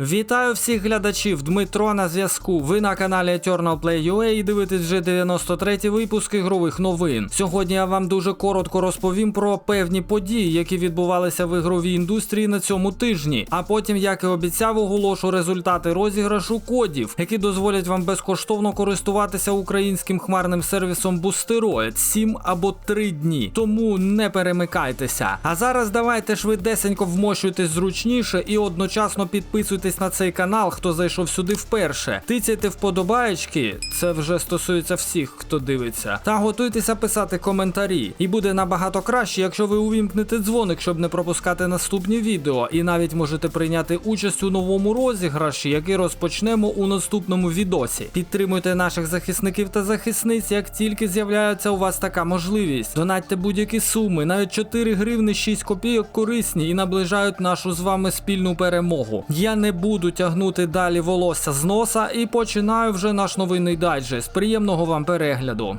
Вітаю всіх глядачів. Дмитро на зв'язку. Ви на каналі Eternal Play і дивитесь вже 93-й випуск ігрових новин. Сьогодні я вам дуже коротко розповім про певні події, які відбувалися в ігровій індустрії на цьому тижні. А потім, як і обіцяв, оголошу результати розіграшу кодів, які дозволять вам безкоштовно користуватися українським хмарним сервісом Boosteroid 7 або 3 дні. Тому не перемикайтеся. А зараз давайте швидесенько вмощуйтесь зручніше і одночасно підписуйтесь на цей канал, хто зайшов сюди вперше. Тицяйте вподобаєчки, це вже стосується всіх, хто дивиться. Та готуйтеся писати коментарі. І буде набагато краще, якщо ви увімкнете дзвоник, щоб не пропускати наступні відео. І навіть можете прийняти участь у новому розіграші, який розпочнемо у наступному відосі. Підтримуйте наших захисників та захисниць, як тільки з'являється у вас така можливість. Донатьте будь-які суми, навіть 4 гривни 6 копійок корисні і наближають нашу з вами спільну перемогу. Я не буду тягнути далі волосся з носа і починаю вже наш новинний дайджест. Приємного вам перегляду.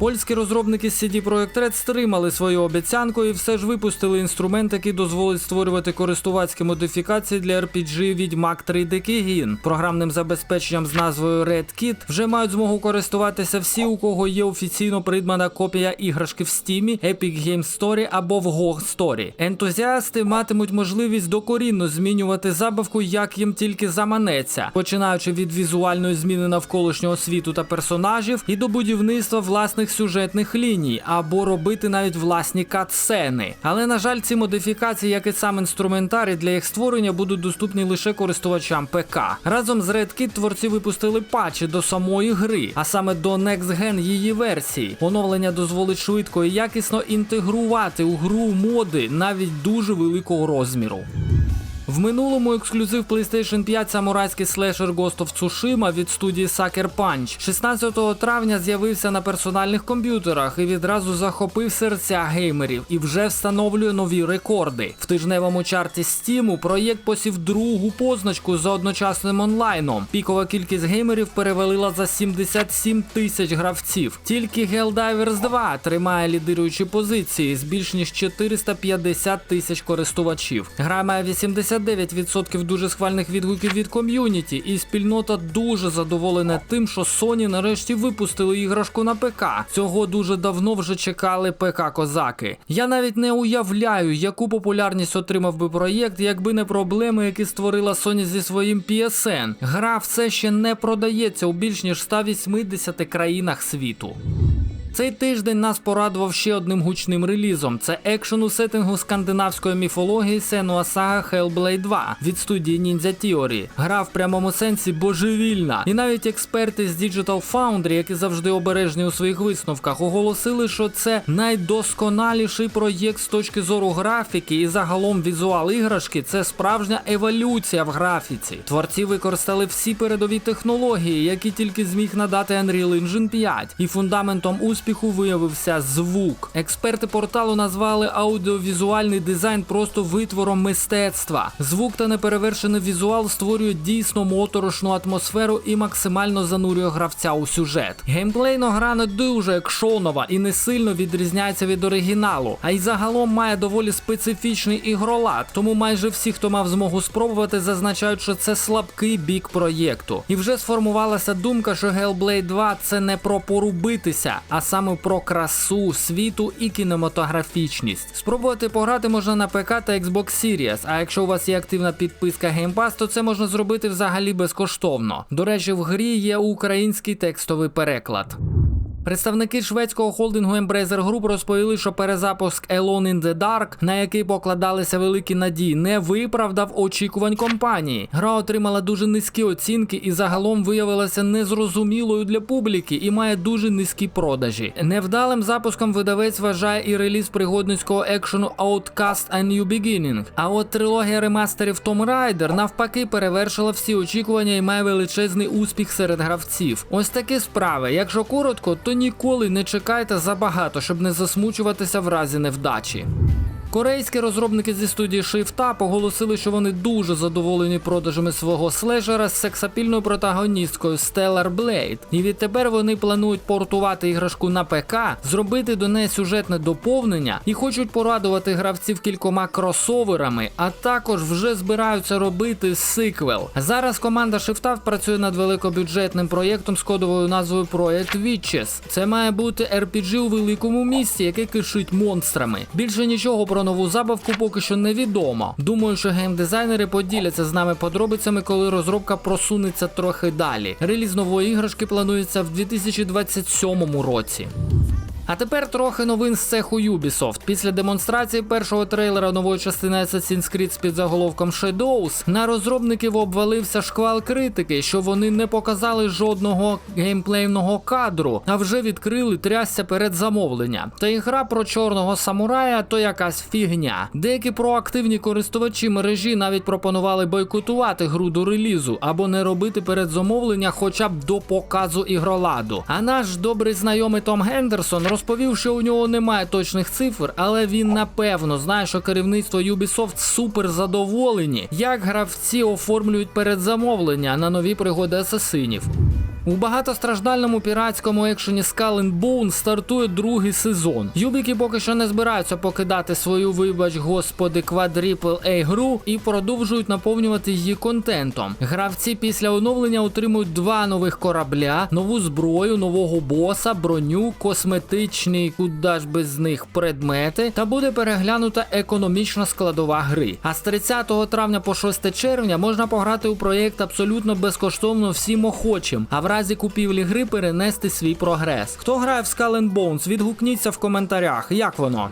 Польські розробники CD Projekt Red стримали свою обіцянку і все ж випустили інструмент, який дозволить створювати користувацькі модифікації для RPG Відьмак 3 Дикий Гін. Програмним забезпеченням з назвою RedKit вже мають змогу користуватися всі, у кого є офіційно придбана копія іграшки в Steam, Epic Games Store або в GOG Store. Ентузіасти матимуть можливість докорінно змінювати забавку, як їм тільки заманеться, починаючи від візуальної зміни навколишнього світу та персонажів і до будівництва власних сюжетних ліній, або робити навіть власні катсцени. Але на жаль, ці модифікації, як і сам інструментарій для їх створення, будуть доступні лише користувачам ПК. Разом з RedKit творці випустили патчі до самої гри, а саме до Next Gen її версії. Оновлення дозволить швидко і якісно інтегрувати у гру моди навіть дуже великого розміру. В минулому ексклюзив PlayStation 5 самурайський слешер Ghost of Tsushima від студії Sucker Punch 16 травня з'явився на персональних комп'ютерах і відразу захопив серця геймерів і вже встановлює нові рекорди. В тижневому чарті Steam проєкт посів другу позначку за одночасним онлайном. Пікова кількість геймерів перевалила за 77 тисяч гравців. Тільки Helldivers 2 тримає лідируючі позиції з більш ніж 450 тисяч користувачів. Гра має 89% дуже схвальних відгуків від ком'юніті, і спільнота дуже задоволена тим, що Sony нарешті випустили іграшку на ПК. Цього дуже давно вже чекали ПК-козаки. Я навіть не уявляю, яку популярність отримав би проєкт, якби не проблеми, які створила Sony зі своїм PSN. Гра все ще не продається у більш ніж 180 країнах світу. Цей тиждень нас порадував ще одним гучним релізом. Це екшен у сеттингу скандинавської міфології Senua Saga Hellblade 2 від студії Ninja Theory. Гра в прямому сенсі божевільна. І навіть експерти з Digital Foundry, які завжди обережні у своїх висновках, оголосили, що це найдосконаліший проєкт з точки зору графіки і загалом візуал іграшки це справжня еволюція в графіці. Творці використали всі передові технології, які тільки зміг надати Unreal Engine 5. І фундаментом успіху виявився звук. Експерти порталу назвали аудіовізуальний дизайн просто витвором мистецтва. Звук та неперевершений візуал створюють дійсно моторошну атмосферу і максимально занурює гравця у сюжет. Геймплейно гра не дуже екшонова і не сильно відрізняється від оригіналу, а й загалом має доволі специфічний ігролад. Тому майже всі, хто мав змогу спробувати, зазначають, що це слабкий бік проєкту. І вже сформувалася думка, що Hellblade 2 це не про порубитися, а саме про красу світу і кінематографічність. Спробувати пограти можна на ПК та Xbox Series, а якщо у вас є активна підписка Game Pass, то це можна зробити взагалі безкоштовно. До речі, в грі є український текстовий переклад. Представники шведського холдингу Embracer Group розповіли, що перезапуск Alone in the Dark, на який покладалися великі надії, не виправдав очікувань компанії. Гра отримала дуже низькі оцінки і загалом виявилася незрозумілою для публіки і має дуже низькі продажі. Невдалим запуском видавець вважає і реліз пригодницького екшену Outcast A New Beginning. А от трилогія ремастерів Tomb Raider навпаки перевершила всі очікування і має величезний успіх серед гравців. Ось такі справи. Якщо коротко, то ніколи не чекайте забагато, щоб не засмучуватися в разі невдачі. Корейські розробники зі студії Shift Up оголосили, що вони дуже задоволені продажами свого слежера з сексапільною протагоністкою Stellar Blade. І відтепер вони планують портувати іграшку на ПК, зробити до неї сюжетне доповнення і хочуть порадувати гравців кількома кросоверами, а також вже збираються робити сиквел. Зараз команда Up працює над великобюджетним проєктом з кодовою назвою Project Witches. Це має бути RPG у великому місті, яке кишить монстрами. Більше нічого про нову забавку поки що невідомо. Думаю, що геймдизайнери поділяться з нами подробицями, коли розробка просунеться трохи далі. Реліз нової іграшки планується в 2027 році. А тепер трохи новин з цеху Ubisoft. Після демонстрації першого трейлера нової частини Assassin's Creed з під заголовком Shadows на розробників обвалився шквал критики, що вони не показали жодного геймплейного кадру, а вже відкрили трясся перед замовлення. Та ігра про чорного самурая то якась фігня. Деякі проактивні користувачі мережі навіть пропонували бойкотувати гру до релізу або не робити передзамовлення хоча б до показу ігроладу. А наш добрий знайомий Том Гендерсон розповів, що у нього немає точних цифр, але він напевно знає, що керівництво Ubisoft супер задоволені, як гравці оформлюють передзамовлення на нові пригоди асасинів. У багатостраждальному піратському екшені Skull and Bone стартує другий сезон. Юбіки поки що не збираються покидати свою, вибач, господи, квадріпл A гру і продовжують наповнювати її контентом. Гравці після оновлення отримують два нових корабля, нову зброю, нового боса, броню, косметичні, куди ж без них предмети, та буде переглянута економічна складова гри. А з 30 травня по 6 червня можна пограти у проєкт абсолютно безкоштовно всім охочим. А разі купівлі гри перенести свій прогрес. Хто грає в Skull and Bones, відгукніться в коментарях, як воно.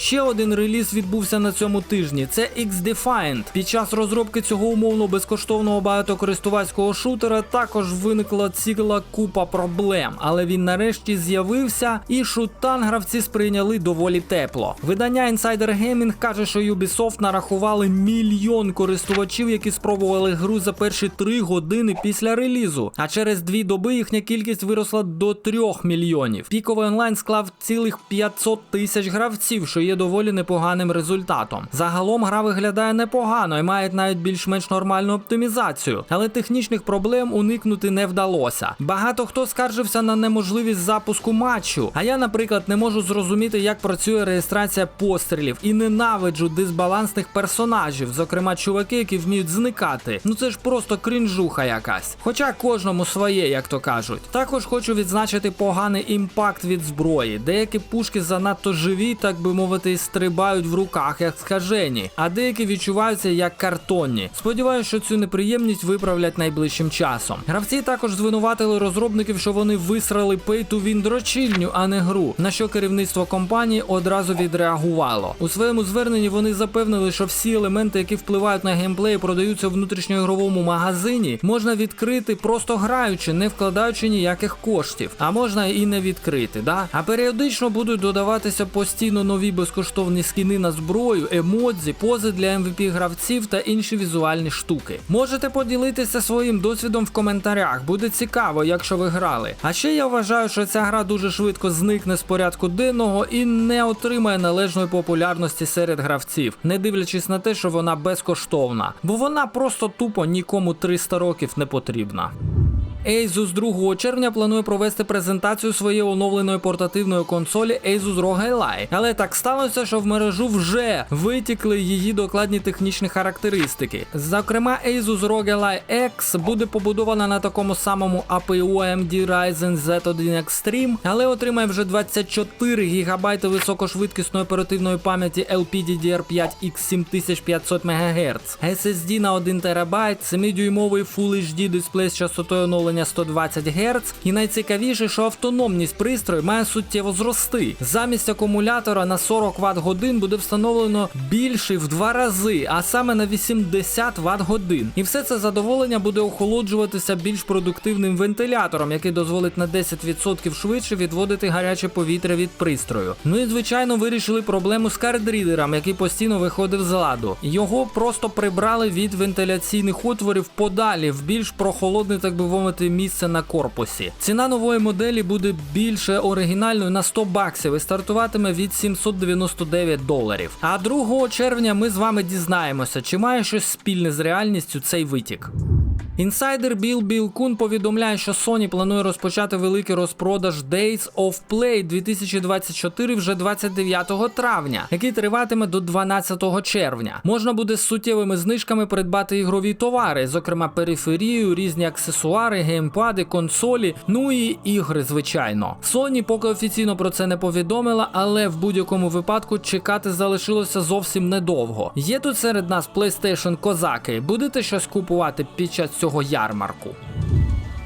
Ще один реліз відбувся на цьому тижні. Це X-Defiant. Під час розробки цього умовно безкоштовного багатокористувацького шутера також виникла ціла купа проблем, але він нарешті з'явився, і шутан гравці сприйняли доволі тепло. Видання Insider Gaming каже, що Ubisoft нарахували мільйон користувачів, які спробували гру за перші три години після релізу. А через дві доби їхня кількість виросла до трьох мільйонів. Піковий онлайн склав цілих 500 тисяч гравців, що є доволі непоганим результатом. Загалом гра виглядає непогано і має навіть більш-менш нормальну оптимізацію, але технічних проблем уникнути не вдалося. Багато хто скаржився на неможливість запуску матчу. А я, наприклад, не можу зрозуміти, як працює реєстрація пострілів і ненавиджу дисбалансних персонажів, зокрема чуваки, які вміють зникати. Ну це ж просто крінжуха якась. Хоча кожному своє, як то кажуть. Також хочу відзначити поганий імпакт від зброї. Деякі пушки занадто живі, так би мовити, і стрибають в руках, як скажені, а деякі відчуваються як картонні. Сподіваюся, що цю неприємність виправлять найближчим часом. Гравці також звинуватили розробників, що вони висрали pay-to-win дрочільню, а не гру. На що керівництво компанії одразу відреагувало. У своєму зверненні вони запевнили, що всі елементи, які впливають на геймплей, продаються в внутрішньоігровому магазині, можна відкрити просто граючи, не вкладаючи ніяких коштів. А можна і не відкрити, да? А періодично будуть додаватися постійно нові безкоштовні скіни на зброю, емодзі, пози для MVP гравців та інші візуальні штуки. Можете поділитися своїм досвідом в коментарях, буде цікаво, якщо ви грали. А ще я вважаю, що ця гра дуже швидко зникне з порядку денного і не отримає належної популярності серед гравців, не дивлячись на те, що вона безкоштовна, бо вона просто тупо нікому 300 років не потрібна. Asus 2 червня планує провести презентацію своєї оновленої портативної консолі Asus ROG Ally. Але так сталося, що в мережу вже витікли її докладні технічні характеристики. Зокрема, Asus ROG Ally X буде побудована на такому самому APU AMD Ryzen Z1 Extreme, але отримає вже 24 ГБ високошвидкісної оперативної пам'яті LPDDR5 X7500 МГц, SSD на 1 ТБ, 7-дюймовий Full HD дисплей з частотою оновлення 120 Гц. І найцікавіше, що автономність пристрою має суттєво зрости. Замість акумулятора на 40 Вт годин буде встановлено більший в два рази, а саме на 80 Вт годин. І все це задоволення буде охолоджуватися більш продуктивним вентилятором, який дозволить на 10% швидше відводити гаряче повітря від пристрою. Ну і звичайно вирішили проблему з кардрідером, який постійно виходив з ладу. Його просто прибрали від вентиляційних отворів подалі в більш прохолодний, так би мовити, отримувати місце на корпусі. Ціна нової моделі буде більше оригінальною на 100 баксів і стартуватиме від 799 доларів. А 2 червня ми з вами дізнаємося, чи має щось спільне з реальністю цей витік. Інсайдер Біл Білкун повідомляє, що Sony планує розпочати великий розпродаж Days of Play 2024 вже 29 травня, який триватиме до 12 червня. Можна буде з суттєвими знижками придбати ігрові товари, зокрема периферію, різні аксесуари, геймпади, консолі, ну і ігри, звичайно. Sony поки офіційно про це не повідомила, але в будь-якому випадку чекати залишилося зовсім недовго. Є тут серед нас PlayStation козаки. Будете щось купувати під час цього ярмарку?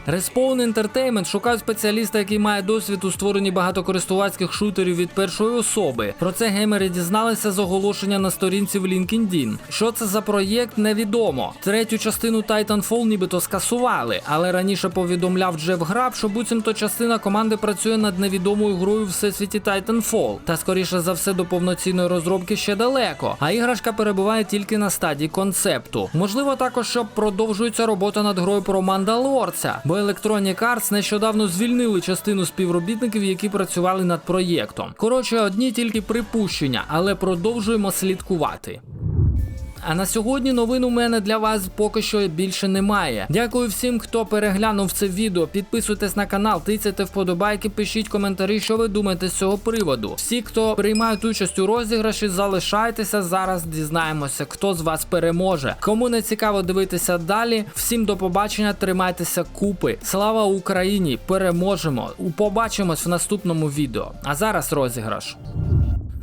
Respawn Entertainment шукає спеціаліста, який має досвід у створенні багатокористувацьких шутерів від першої особи. Про це геймери дізналися з оголошення на сторінці в LinkedIn. Що це за проєкт, невідомо. Третю частину Titanfall нібито скасували, але раніше повідомляв Джеф Граб, що буцімто частина команди працює над невідомою грою в всесвіті Titanfall. Та скоріше за все до повноцінної розробки ще далеко. А іграшка перебуває тільки на стадії концепту. Можливо, також що продовжується робота над грою про Мандалорця бо Electronic Arts нещодавно звільнили частину співробітників, які працювали над проєктом. Коротше, одні тільки припущення, але продовжуємо слідкувати. А на сьогодні новин у мене для вас поки що більше немає. Дякую всім, хто переглянув це відео. Підписуйтесь на канал, тицяйте вподобайки, пишіть коментарі, що ви думаєте з цього приводу. Всі, хто приймають участь у розіграші, залишайтеся. Зараз дізнаємося, хто з вас переможе. Кому не цікаво дивитися далі. Всім до побачення, тримайтеся купи. Слава Україні! Переможемо! Побачимось в наступному відео. А зараз розіграш.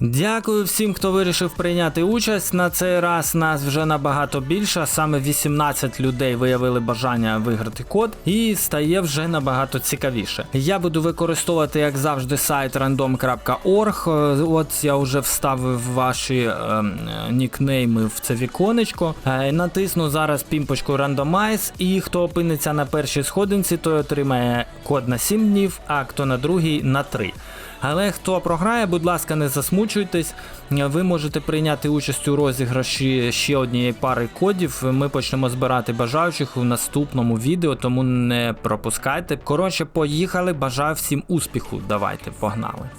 Дякую всім, хто вирішив прийняти участь. На цей раз нас вже набагато більше. Саме 18 людей виявили бажання виграти код, і стає вже набагато цікавіше. Я буду використовувати, як завжди, сайт random.org. Е, От я вже вставив ваші е, нікнейми в це віконечко. Е, натисну зараз пімпочку Randomize, і хто опиниться на першій сходинці, той отримає код на 7 днів, а хто на другій на 3. Але хто програє, будь ласка, не засмучуйтесь. Ви можете прийняти участь у розіграші ще однієї пари кодів. Ми почнемо збирати бажаючих у наступному відео, тому не пропускайте. Коротше, поїхали. Бажаю всім успіху. Давайте, погнали.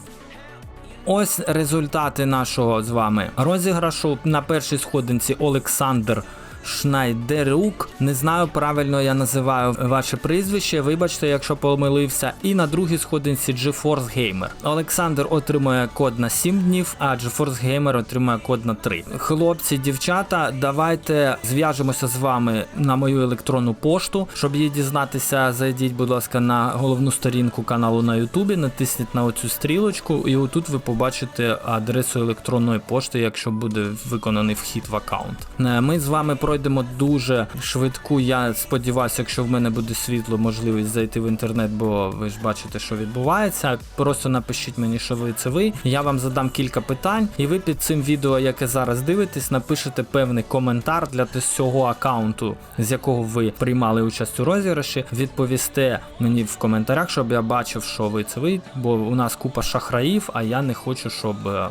Ось результати нашого з вами розіграшу. На першій сходинці Олександр Шнайдерук. Не знаю, правильно я називаю ваше прізвище. Вибачте, якщо помилився. І на другій сходинці GeForce Gamer. Олександр отримує код на 7 днів, а GeForce Gamer отримує код на 3. Хлопці, дівчата, давайте зв'яжемося з вами на мою електронну пошту. Щоб її дізнатися, зайдіть, будь ласка, на головну сторінку каналу на Ютубі, натисніть на оцю стрілочку, і отут ви побачите адресу електронної пошти, якщо буде виконаний вхід в аккаунт. Е, Ми з вами пройдемо дуже швидку. Я сподіваюся, якщо в мене буде світло, можливість зайти в інтернет, бо ви ж бачите, що відбувається. Просто напишіть мені, що ви це ви. Я вам задам кілька питань, і ви під цим відео, яке зараз дивитесь, напишете певний коментар для цього аккаунту, з якого ви приймали участь у розіграші. Відповісте мені в коментарях, щоб я бачив, що ви це ви, бо у нас купа шахраїв, а я не хочу, щоб е,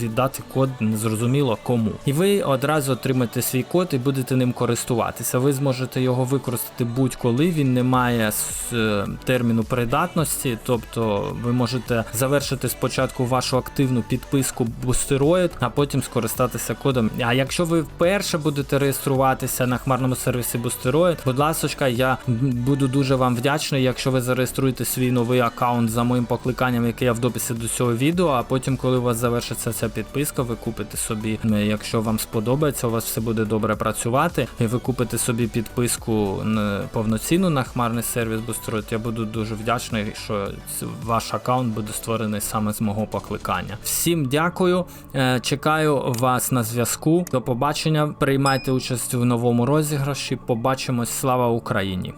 віддати код незрозуміло кому. І ви одразу отримаєте свій код і будете ним користуватися. Ви зможете його використати будь-коли. Він не має е, терміну придатності, тобто ви можете завершити спочатку вашу активну підписку Boosteroid, а потім скористатися кодом. А якщо ви вперше будете реєструватися на хмарному сервісі Boosteroid, будь ласка, я буду дуже вам вдячний, якщо ви зареєструєте свій новий аккаунт за моїм покликанням, яке я в дописі до цього відео. А потім, коли у вас завершиться ця підписка, ви купите собі, якщо вам сподобається, у вас все буде добре працювати, і ви купите собі підписку повноцінну на хмарний сервіс Boosteroid, я буду дуже вдячний, що ваш аккаунт буде створений саме з мого покликання. Всім дякую, е, чекаю вас на зв'язку. До побачення. Приймайте участь у новому розіграші. Побачимось. Слава Україні!